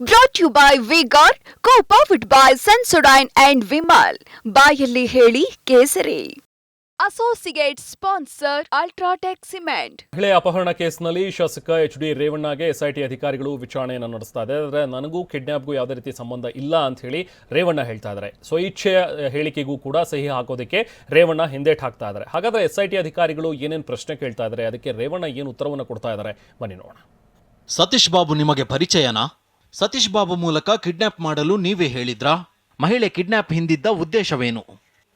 Brought you by V Guard co powered by Sensodyne and Vimal ಬಾಯಲ್ಲಿ ಹೇಳಿ ಕೇಸರಿ. Associate sponsor UltraTech cement ಮಹಿಳೆ ಅಪಹರಣ ಕೇಸ್ನಲ್ಲಿ ಶಾಸಕ ಎಚ್ ಡಿ ರೇವಣ್ಣಗೆ ಎಸ್ಐಟಿ ಅಧಿಕಾರಿಗಳು ವಿಚಾರಣೆಯನ್ನು ನಡೆಸ್ತಾ ಇದೆ ಆದರೆ ನನಗೂ ಕಿಡ್ನಾಪ್ಗೂ ಯಾವುದೇ ರೀತಿ ಸಂಬಂಧ ಇಲ್ಲ ಅಂತ ಹೇಳಿ ರೇವಣ್ಣ ಹೇಳ್ತಾ ಇದ್ದಾರೆ. ಸ್ವಇಚ್ಛೆಯ ಹೇಳಿಕೆಗೂ ಕೂಡ ಸಹಿ ಹಾಕೋದಕ್ಕೆ ರೇವಣ್ಣ ಹಿಂದೇಟ್ ಹಾಕ್ತಾ ಇದ್ದಾರೆ. ಹಾಗಾದ್ರೆ ಎಸ್ಐಟಿ ಅಧಿಕಾರಿಗಳು ಏನೇನು ಪ್ರಶ್ನೆ ಕೇಳ್ತಾ ಇದ್ದಾರೆ? ಅದಕ್ಕೆ ರೇವಣ್ಣ ಏನು ಉತ್ತರವನ್ನು ಕೊಡ್ತಾ ಇದ್ದಾರೆ? ಬನ್ನಿ ನೋಡೋಣ. ಸತೀಶ್ ಬಾಬು ನಿಮಗೆ ಪರಿಚಯನಾ? ಸತೀಶ್ ಬಾಬು ಮೂಲಕ ಕಿಡ್ನಾಪ್ ಮಾಡಲು ನೀವೇ ಹೇಳಿದ್ರಾ? ಮಹಿಳೆ ಕಿಡ್ನಾಪ್ ಹಿಂದಿದ್ದ ಉದ್ದೇಶವೇನು?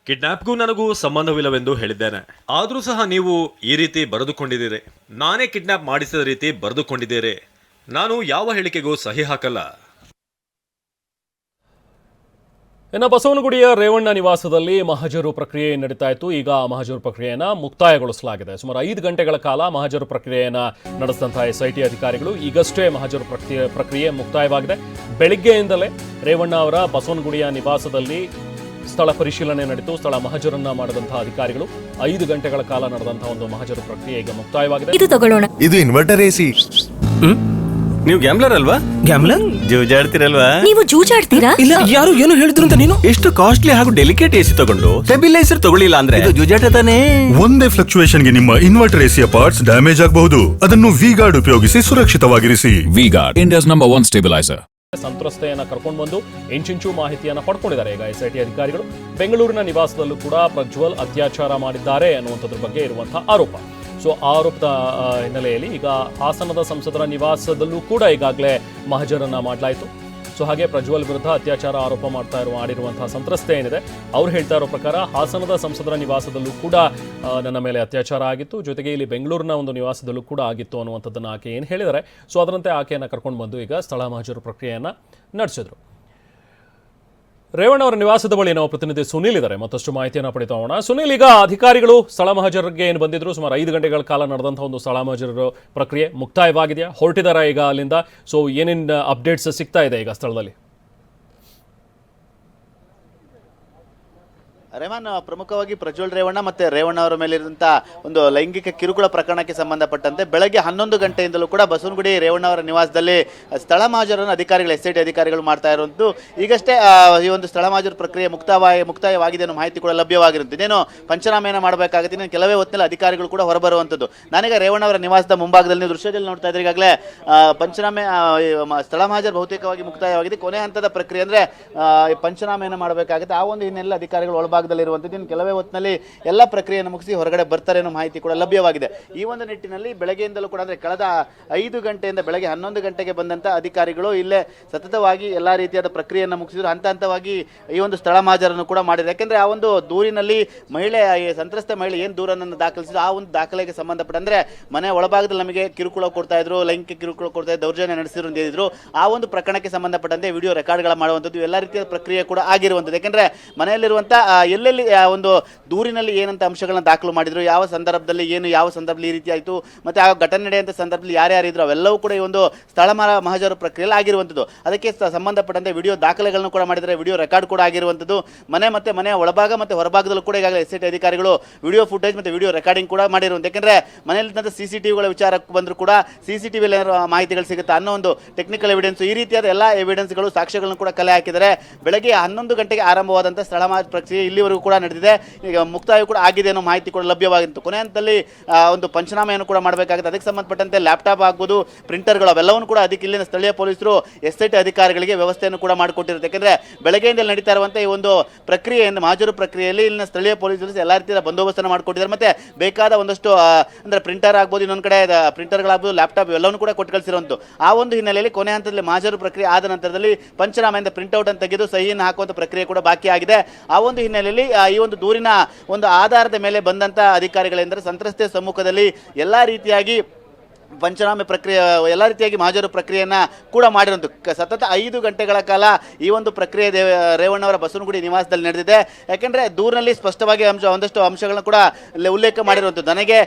ಕಿಡ್ನಾಪ್ಗೂ ನನಗೂ ಸಂಬಂಧವಿಲ್ಲವೆಂದು ಹೇಳಿದ್ದೇನೆ. ಆದರೂ ಸಹ ನೀವು ಈ ರೀತಿ ಬರೆದುಕೊಂಡಿದ್ದೀರಿ. ನಾನೇ ಕಿಡ್ನಾಪ್ ಮಾಡಿಸಿದ ರೀತಿ ಬರೆದುಕೊಂಡಿದ್ದೀರಿ. ನಾನು ಯಾವ ಹೇಳಿಕೆಗೂ ಸಹಿ ಹಾಕಲ್ಲ. ಇನ್ನು ಬಸವನಗುಡಿಯ ರೇವಣ್ಣ ನಿವಾಸದಲ್ಲಿ ಮಹಜರು ಪ್ರಕ್ರಿಯೆ ನಡೀತಾ ಇತ್ತು. ಈಗ ಆ ಮಹಜರು ಪ್ರಕ್ರಿಯೆಯನ್ನು ಮುಕ್ತಾಯಗೊಳಿಸಲಾಗಿದೆ. ಸುಮಾರು ಐದು ಗಂಟೆಗಳ ಕಾಲ ಮಹಜರು ಪ್ರಕ್ರಿಯೆಯನ್ನು ನಡೆಸಿದಂತಹ ಟಿ ಅಧಿಕಾರಿಗಳು ಈಗಷ್ಟೇ ಮಹಜರು ಪ್ರಕ್ರಿಯೆ ಪ್ರಕ್ರಿಯೆ ಮುಕ್ತಾಯವಾಗಿದೆ. ಬೆಳಿಗ್ಗೆಯಿಂದಲೇ ರೇವಣ್ಣ ಅವರ ಬಸವನಗುಡಿಯ ನಿವಾಸದಲ್ಲಿ ಸ್ಥಳ ಪರಿಶೀಲನೆ ನಡೆಯಿತು ಸ್ಥಳ ಮಹಜರನ್ನ ಮಾಡಿದಂತಹ ಅಧಿಕಾರಿಗಳು ಐದು ಗಂಟೆಗಳ ಕಾಲ ನಡೆದಂತಹ ಒಂದು ಮಹಜರು ಪ್ರಕ್ರಿಯೆ ಈಗ ಮುಕ್ತಾಯವಾಗಿದೆ. ಇದು ತಗೊಳ್ಳೋಣ. ಇದು ಇನ್ವರ್ಟರ್ ಎಸಿ ನೀವು ಗ್ಯಾಮ್ಲರ್ ಅಲ್ವಾ? ಗ್ಯಾಮ್ಲರ್ ಜೂಜಾಡ್ತಿರಲ್ವಾ? ನೀವು ಜೂಜಾಡ್ತೀರಾ? ಇಲ್ಲ ಯಾರು ಏನು ಹೇಳಿದ್ರು ಅಂತ ನೀನು? ಎಷ್ಟು ಕಾಸ್ಟ್ಲಿ ಹಾಗೂ ಡೆಲಿಕೇಟ್ ಎಸಿ ತಗೊಂಡು ಸ್ಟೆಬಿಲೈಸರ್ ತಗೊಳ್ಳಿಲ್ಲ ಅಂದ್ರೆ? ಇದು ಜೂಜಾಟ ತಾನೇ? ಒಂದೇ ಫ್ಲಕ್ಚುಯೇಷನ್ಗೆ ನಿಮ್ಮ ಇನ್ವರ್ಟರ್ ಎಸಿಯ ಪಾರ್ಟ್ಸ್ ಡ್ಯಾಮೇಜ್ ಆಗಬಹುದು. ಅದನ್ನು ವಿ ಗಾರ್ಡ್ ಉಪಯೋಗಿಸಿ ಸುರಕ್ಷಿತವಾಗಿರಿಸಿ. V Guard India's India's number one stabiliser ಸಂತ್ರಸ್ತೆಯನ್ನ ಕರ್ಕೊಂಡು ಬಂದು ಇಂಚಿಂಚು ಮಾಹಿತಿಯನ್ನ ಪಡ್ಕೊಂಡಿದ್ದಾರೆ. ಈಗ ಎಸ್ಐಟಿ ಅಧಿಕಾರಿಗಳು ಬೆಂಗಳೂರಿನ ನಿವಾಸದಲ್ಲೂ ಕೂಡ ಪ್ರಜ್ವಲ್ ಅತ್ಯಾಚಾರ ಮಾಡಿದ್ದಾರೆ ಅನ್ನುವಂಥದ್ರ ಬಗ್ಗೆ ಇರುವಂತಹ ಆರೋಪ. ಸೊ ಆರೋಪದ ಹಿನ್ನೆಲೆಯಲ್ಲಿ ಈಗ ಹಾಸನದ ಸಂಸದರ ನಿವಾಸದಲ್ಲೂ ಕೂಡ ಈಗಾಗಲೇ ಮಹಜರನ್ನ ಮಾಡಲಾಯಿತು. ಸೊ ಹಾಗೆ ಪ್ರಜ್ವಲ್ ವಿರುದ್ಧ ಅತ್ಯಾಚಾರ ಆರೋಪ ಮಾಡ್ತಾ ಇರುವ, ಮಾಡಿರುವಂತಹ ಸಂತ್ರಸ್ತೆ ಏನಿದೆ, ಅವ್ರು ಹೇಳ್ತಾ ಇರೋ ಪ್ರಕಾರ ಹಾಸನದ ಸಂಸದರ ನಿವಾಸದಲ್ಲೂ ಕೂಡ ನನ್ನ ಮೇಲೆ ಅತ್ಯಾಚಾರ ಆಗಿತ್ತು. ಜೊತೆಗೆ ಇಲ್ಲಿ ಬೆಂಗಳೂರಿನ ಒಂದು ನಿವಾಸದಲ್ಲೂ ಕೂಡ ಆಗಿತ್ತು ಅನ್ನುವಂಥದ್ದನ್ನು ಆಕೆ ಏನು ಹೇಳಿದ್ದಾರೆ. ಸೊ ಅದರಂತೆ ಆಕೆಯನ್ನು ಕರ್ಕೊಂಡು ಬಂದು ಈಗ ಸ್ಥಳ ಮಹಜರು ಪ್ರಕ್ರಿಯೆಯನ್ನು ನಡೆಸಿದ್ರು. ರೇವಣ್ಣ ಅವರ ನಿವಾಸದ ಬಳಿ ನಾವು ಪ್ರತಿನಿಧಿ ಸುನೀಲ್ ಇದ್ದಾರೆ. ಮತ್ತಷ್ಟು ಮಾಹಿತಿಯನ್ನು ಪಡಿತಾ ಹೋಗೋಣ ಸುನೀಲ್, ಈಗ ಅಧಿಕಾರಿಗಳು ಸ್ಥಳ ಮಹಜರಿಗೆ ಏನು ಬಂದಿದ್ರು? ಸುಮಾರು ಐದು ಗಂಟೆಗಳ ಕಾಲ ನಡೆದಂತಹ ಒಂದು ಸ್ಥಳ ಮಹಜರ ಪ್ರಕ್ರಿಯೆ ಮುಕ್ತಾಯವಾಗಿದೆಯಾ? ಹೊರಟಿದಾರ ಈಗ ಅಲ್ಲಿಂದ? ಸೊ ಏನೇನು ಅಪ್ಡೇಟ್ಸ್ ಸಿಗ್ತಾ ಇದೆ ಈಗ ಸ್ಥಳದಲ್ಲಿ? ರೆಹಮಾನ್ ಪ್ರಮುಖವಾಗಿ ಪ್ರಜ್ವಲ್ ರೇವಣ್ಣ ಮತ್ತೆ ರೇವಣ್ಣ ಅವರ ಮೇಲಿರುವಂಥ ಒಂದು ಲೈಂಗಿಕ ಕಿರುಕುಳ ಪ್ರಕರಣಕ್ಕೆ ಸಂಬಂಧಪಟ್ಟಂತೆ ಬೆಳಗ್ಗೆ ಹನ್ನೊಂದು ಗಂಟೆಯಿಂದಲೂ ಕೂಡ ಬಸವನಗುಡಿ ರೇವಣ್ಣ ಅವರ ನಿವಾಸದಲ್ಲಿ ಸ್ಥಳ ಮಾಜರನ್ನು ಅಧಿಕಾರಿಗಳು, ಎಸ್ ಐ ಟಿ ಅಧಿಕಾರಿಗಳು ಮಾಡ್ತಾ ಇರುವಂತದ್ದು. ಈಗಷ್ಟೇ ಈ ಒಂದು ಸ್ಥಳ ಮಾಜರು ಪ್ರಕ್ರಿಯೆ ಮುಕ್ತಾಯ ಮುಕ್ತಾಯವಾಗಿದೆ ಅನ್ನೋ ಮಾಹಿತಿ ಕೂಡ ಲಭ್ಯವಾಗಿರುತ್ತೆ ಇನ್ನೇನು ಪಂಚನಾಮೆಯನ್ನು ಮಾಡಬೇಕಾಗುತ್ತೆ ಇನ್ನು ಕೆಲವೇ ಹೊತ್ತಿನಲ್ಲಿ ಅಧಿಕಾರಿಗಳು ಕೂಡ ಹೊರಬರುವಂಥದ್ದು ನಾನೀಗ ರೇವಣ್ಣ ಅವರ ನಿವಾಸದ ಮುಂಭಾಗದಲ್ಲಿ ದೃಶ್ಯದಲ್ಲಿ ನೋಡ್ತಾ ಇದ್ರೆ ಈಗಾಗಲೇ ಪಂಚನಾಮೆ ಸ್ಥಳ ಮಾಜರ್ ಬಹುತೇಕವಾಗಿ ಮುಕ್ತಾಯವಾಗಿದೆ. ಕೊನೆ ಹಂತದ ಪ್ರಕ್ರಿಯೆ ಅಂದ್ರೆ ಪಂಚನಾಮೆಯನ್ನು ಮಾಡಬೇಕಾಗುತ್ತೆ. ಆ ಒಂದು ಹಿನ್ನೆಲೆ ಅಧಿಕಾರಿಗಳು ಒಳಭಾಗದಲ್ಲಿ ಇರುವಂಥದ್ದು ಇನ್ನು ಕೆಲವೇ ಹೊತ್ತಿನಲ್ಲಿ ಎಲ್ಲ ಪ್ರಕ್ರಿಯೆಯನ್ನು ಮುಗಿಸಿ ಹೊರಗಡೆ ಬರ್ತಾರೆ ಅನ್ನೋ ಮಾಹಿತಿ ಕೂಡ ಲಭ್ಯವಾಗಿದೆ. ಈ ಒಂದು ನಿಟ್ಟಿನಲ್ಲಿ ಬೆಳಗ್ಗೆಯಿಂದಲೂ ಕೂಡ ಅಂದ್ರೆ ಕಳೆದ ಐದು ಗಂಟೆಯಿಂದ ಬೆಳಗ್ಗೆ ಹನ್ನೊಂದು ಗಂಟೆಗೆ ಬಂದಂತ ಅಧಿಕಾರಿಗಳು ಇಲ್ಲೇ ಸತತವಾಗಿ ಎಲ್ಲಾ ರೀತಿಯಾದ ಪ್ರಕ್ರಿಯೆಯನ್ನು ಮುಗಿಸಿದ್ರು. ಹಂತ ಹಂತವಾಗಿ ಈ ಒಂದು ಸ್ಥಳ ಮಾಜರನ್ನು ಕೂಡ ಮಾಡಿದ್ರು. ಯಾಕೆಂದ್ರೆ ಆ ಒಂದು ದೂರಿನಲ್ಲಿ ಮಹಿಳೆ ಸಂತ್ರಸ್ತ ಮಹಿಳೆ ಏನು ದೂರನ್ನು ದಾಖಲಿಸಿದ್ರು? ಆ ಒಂದು ದಾಖಲೆಗೆ ಸಂಬಂಧಪಟ್ಟ ಅಂದ್ರೆ ಮನೆ ಒಳಭಾಗದಲ್ಲಿ ನಮಗೆ ಕಿರುಕುಳ ಕೊಡ್ತಾ ಇದ್ರು, ಲೈಂಗಿಕ ಕಿರುಕುಳ ಕೊಡ್ತಾ ಇದ್ರು, ದೌರ್ಜನ್ಯ ನಡೆಸಿದ್ರು ಅಂತ ಹೇಳಿದ್ರು. ಆ ಒಂದು ಪ್ರಕರಣಕ್ಕೆ ಸಂಬಂಧಪಟ್ಟಂತೆ ವಿಡಿಯೋ ರೆಕಾರ್ಡ್ಗಳ ಮಾಡುವಂಥದ್ದು ಎಲ್ಲ ರೀತಿಯ ಪ್ರಕ್ರಿಯೆ ಕೂಡ ಆಗಿರುವಂಥದ್ದು. ಯಾಕೆಂದ್ರೆ ಮನೆಯಲ್ಲಿರುವಂಥ ಎಲ್ಲೆಲ್ಲಿ ಒಂದು ದೂರಿನಲ್ಲಿ ಏನಂತ ಅಂಶಗಳನ್ನ ದಾಖಲು ಮಾಡಿದ್ರು, ಯಾವ ಸಂದರ್ಭದಲ್ಲಿ ಏನು, ಯಾವ ಸಂದರ್ಭದಲ್ಲಿ ಈ ರೀತಿ ಆಯಿತು, ಮತ್ತೆ ಆ ಘಟನೆ ನಡೆಯುವಂಥ ಸಂದರ್ಭದಲ್ಲಿ ಯಾರ್ಯಾರು ಇದ್ರು, ಅವೆಲ್ಲವೂ ಕೂಡ ಈ ಒಂದು ಸ್ಥಳ ಮಹಾಜರು ಪ್ರಕ್ರಿಯೆಯಲ್ಲಿ ಆಗಿರುವಂಥದ್ದು ಅದಕ್ಕೆ ಸಂಬಂಧಪಟ್ಟಂತೆ ವಿಡಿಯೋ ದಾಖಲೆಗಳನ್ನು ಕೂಡ ಮಾಡಿದರೆ ವಿಡಿಯೋ ರೆಕಾರ್ಡ್ ಕೂಡ ಆಗಿರುವಂಥದ್ದು ಮನೆ ಮತ್ತೆ ಮನೆಯ ಒಳಭಾಗ ಮತ್ತೆ ಹೊರಭಾಗದಲ್ಲೂ ಕೂಡ ಈಗಾಗಲೇ ಎಸ್ ಅಧಿಕಾರಿಗಳು ವಿಡಿಯೋ ಫುಟೇಜ್ ಮತ್ತೆ ವಿಡಿಯೋ ರೆಕಾರ್ಡಿಂಗ್ ಕೂಡ ಮಾಡಿರುವಂಥ ಯಾಕೆಂದ್ರೆ ಮನೆಯಲ್ಲಿದ್ದಂಥ ಸಿ ಸಿ ಟಿವಿಗಳ ವಿಚಾರಕ್ಕೆ ಬಂದರೂ ಕೂಡ ಸಿ ಸಿ ಟಿವಿಯಲ್ಲಿ ಏನಾದರೂ ಮಾಹಿತಿಗಳು ಸಿಗುತ್ತೆ ಅನ್ನೋ ಒಂದು ಟೆಕ್ನಿಕಲ್ ಎವಿಡೆನ್ಸ್ ಈ ರೀತಿಯಾದ ಎಲ್ಲ ಎವಿಡೆನ್ಸ್ಗಳು ಸಾಕ್ಷ್ಯಗಳನ್ನು ಕೂಡ ಕಲೆ ಹಾಕಿದರೆ ಬೆಳಗ್ಗೆ ಹನ್ನೊಂದು ಗಂಟೆಗೆ ಆರಂಭವಾದಂಥ ಸ್ಥಳ ಪ್ರಕ್ರಿಯೆ ಪ್ರಕ್ರಿಯೆ ಇಲ್ಲಿವರೆಗೂ ಕೂಡ ನಡೆದಿದೆ. ಈಗ ಮುಕ್ತಾಯ ಕೂಡ ಆಗಿದೆ ಅನ್ನೋ ಮಾಹಿತಿ ಕೂಡ ಲಭ್ಯವಾಗಿತ್ತು. ಕೊನೆ ಹಂತದಲ್ಲಿ ಒಂದು ಪಂಚನಾಮೆಯನ್ನು ಕೂಡ ಮಾಡಬೇಕಾಗುತ್ತೆ. ಅದಕ್ಕೆ ಸಂಬಂಧಪಟ್ಟಂತೆ ಲ್ಯಾಪ್ಟಾಪ್ ಆಗ್ಬೋದು, ಪ್ರಿಂಟರ್ಗಳು ಅವೆಲ್ಲವನ್ನು ಕೂಡ ಅದಕ್ಕೆ ಇಲ್ಲಿನ ಸ್ಥಳೀಯ ಪೊಲೀಸರು ಎಸ್ ಐ ಟಿ ಅಧಿಕಾರಿಗಳಿಗೆ ವ್ಯವಸ್ಥೆಯನ್ನು ಕೂಡ ಮಾಡಿಕೊಟ್ಟಿರುತ್ತೆ. ಯಾಕೆಂದರೆ ಬೆಳಗ್ಗೆಯಿಂದ ನಡೀತಾ ಇರುವಂಥ ಈ ಒಂದು ಪ್ರಕ್ರಿಯೆಯಿಂದ ಮಾಜೂರು ಪ್ರಕ್ರಿಯೆಯಲ್ಲಿ ಇಲ್ಲಿನ ಸ್ಥಳೀಯ ಪೊಲೀಸರು ಎಲ್ಲ ರೀತಿಯ ಬಂದೋಬಸ್ತನ್ನು ಮಾಡಿಕೊಟ್ಟಿದ್ದಾರೆ. ಮತ್ತೆ ಬೇಕಾದ ಒಂದಷ್ಟು ಅಂದರೆ ಪ್ರಿಂಟರ್ ಆಗ್ಬೋದು, ಇನ್ನೊಂದು ಕಡೆ ಪ್ರಿಂಟರ್ಗಳಾಗ್ಬೋದು, ಲ್ಯಾಪ್ಟಾಪ್ ಎಲ್ಲವನ್ನು ಕೂಡ ಕೊಟ್ಟು ಕಳಿಸಿರುವಂತು. ಆ ಒಂದು ಹಿನ್ನೆಲೆಯಲ್ಲಿ ಕೊನೆ ಹಂತದಲ್ಲಿ ಮಾಜೂರು ಪ್ರಕ್ರಿಯೆ ಆದ ನಂತರದಲ್ಲಿ ಪಂಚನಾಮೆಯಿಂದ ಪ್ರಿಂಟ್ಔಟ್ ಅನ್ನು ತೆಗೆದು ಸಹಿಯನ್ನು ಹಾಕುವಂಥ ಪ್ರಕ್ರಿಯೆ ಕೂಡ ಬಾಕಿ ಆಗಿದೆ. ಆ ಒಂದು ಹಿನ್ನೆಲೆಯಲ್ಲಿ ಆ, ಈ ಒಂದು ದೂರಿನ ಒಂದು ಆಧಾರದ ಮೇಲೆ ಬಂದಂತಹ ಅಧಿಕಾರಿಗಳೆಂದರೆ ಸಂತ್ರಸ್ತೆ ಸಮ್ಮುಖದಲ್ಲಿ ಎಲ್ಲ ರೀತಿಯಾಗಿ ಪಂಚನಾಮೆ ಪ್ರಕ್ರಿಯೆ, ಎಲ್ಲ ರೀತಿಯಾಗಿ ಮಹಾಜರು ಪ್ರಕ್ರಿಯೆಯನ್ನು ಕೂಡ ಮಾಡಿರೋದು. ಸತತ ಐದು ಗಂಟೆಗಳ ಕಾಲ ಈ ಒಂದು ಪ್ರಕ್ರಿಯೆ ದೇವ ರೇವಣ್ಣವರ ಬಸವನಗುಡಿ ನಿವಾಸದಲ್ಲಿ ನಡೆದಿದೆ. ಯಾಕೆಂದರೆ ದೂರಿನಲ್ಲಿ ಸ್ಪಷ್ಟವಾಗಿ ಅಂಶ, ಒಂದಷ್ಟು ಅಂಶಗಳನ್ನು ಕೂಡ ಉಲ್ಲೇಖ ಮಾಡಿರುವಂಥದ್ದು ನನಗೆ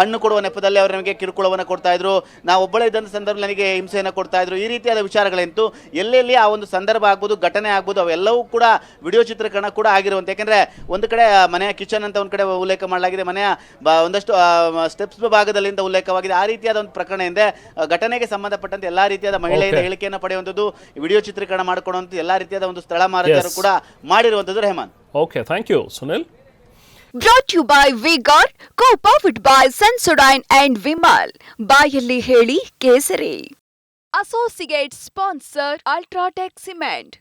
ಹಣ್ಣು ಕೊಡುವ ನೆಪದಲ್ಲಿ ಅವರು ನಮಗೆ ಕಿರುಕುಳವನ್ನು ಕೊಡ್ತಾ ಇದ್ರು. ನಾವು ಒಬ್ಬಳೇ ಇದ್ದಂಥ ಸಂದರ್ಭದಲ್ಲಿ ನನಗೆ ಹಿಂಸೆಯನ್ನು ಕೊಡ್ತಾ ಇದ್ರು. ಈ ರೀತಿಯಾದ ವಿಚಾರಗಳಂತೂ ಎಲ್ಲೆಲ್ಲಿ ಆ ಒಂದು ಸಂದರ್ಭ ಆಗ್ಬೋದು, ಘಟನೆ ಆಗ್ಬೋದು, ಅವೆಲ್ಲವೂ ಕೂಡ ವಿಡಿಯೋ ಚಿತ್ರೀಕರಣ ಕೂಡ ಆಗಿರುವಂಥ ಯಾಕೆಂದರೆ ಒಂದು ಕಡೆ ಮನೆಯ ಕಿಚನ್ ಅಂತ ಒಂದು ಕಡೆ ಉಲ್ಲೇಖ ಮಾಡಲಾಗಿದೆ. ಮನೆಯ ಒಂದಷ್ಟು ಸ್ಟೆಪ್ಸ್ ಭಾಗದಲ್ಲಿಂದ ಉಲ್ಲೇಖವಾಗಿದೆ. ಆ ರೀತಿಯಾದ ಒಂದು ಪ್ರಕರಣ ಇದೆ ಘಟನೆಗೆ ಸಂಬಂಧಪಟ್ಟಂತೆ ಎಲ್ಲಾ ರೀತಿಯಾದ ಮಹಿಳೆಯರ. ಹೇಳಿಕೆಯನ್ನು ಪಡೆಯುವಂಥದ್ದು ವಿಡಿಯೋ ಚಿತ್ರೀಕರಣ ಮಾಡಿಕೊಡುವಂಥ ಎಲ್ಲಾ ರೀತಿಯಾದ ಒಂದು ಸ್ಥಳ ಮಾರಾಟರು ಕೂಡ ಮಾಡಿರುವಂಥದ್ದು Rehman. Okay thank you Sunil brought you by V Guard co powered by Sensodyne and Vimal ಬಾಯಲ್ಲಿ ಹೇಳಿ ಕೇಸರಿ. Associate sponsor UltraTech cement